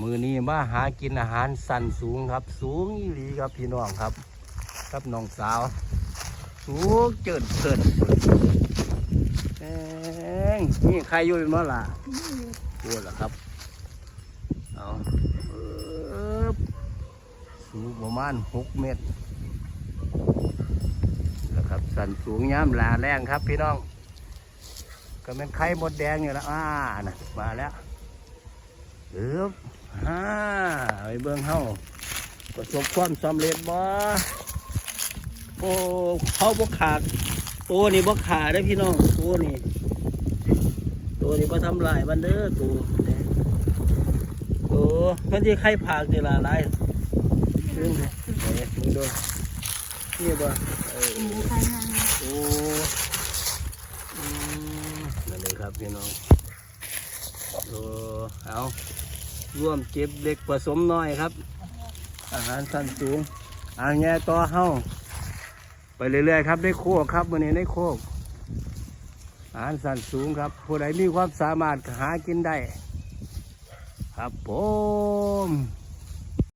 มือนี้มาหากินอาหารสันสูงครับ สูงอีหลีครับพี่น้องครับ ครับน้องสาว สูงเจิดเกิดเองนี่ใครอยู่เป็นมั้ล่ะปวดเหรอครับเอาเอิบสูงประมาณหกเมตรแล้วครับสันสูงย้ำลาแรงครับพี่น้องก็เป็นไข่มดแดงอยู่แล้วอ่านะมาแล้วเอ๊บ ฮ่าไปเบื้องเฮาประสบความสำเร็จบ่โอ้เขาบ่ขาดตัวนี้บ่ขาดได้พี่น้องตัวนี้ตัวนี้บ่ทำลายมันเด้อตัวตัวมันจะไข่ผากนี่ละลายดึงเลยเอ๊ะมึงดูนี่บ่เออหมูไข่นางโอ้นั่นเลยครับพี่น้องโอ้เอา ร่วมเก็บเด็กผสมน้อยครับ อาหารสั้นสูงอาแง่ต่อเฮาไปเรื่อยๆครับได้โคกครับวันนี้ได้โคกอาหารสั้นสูงครับผู้ใดมีความสามารถหากินได้ ครับผม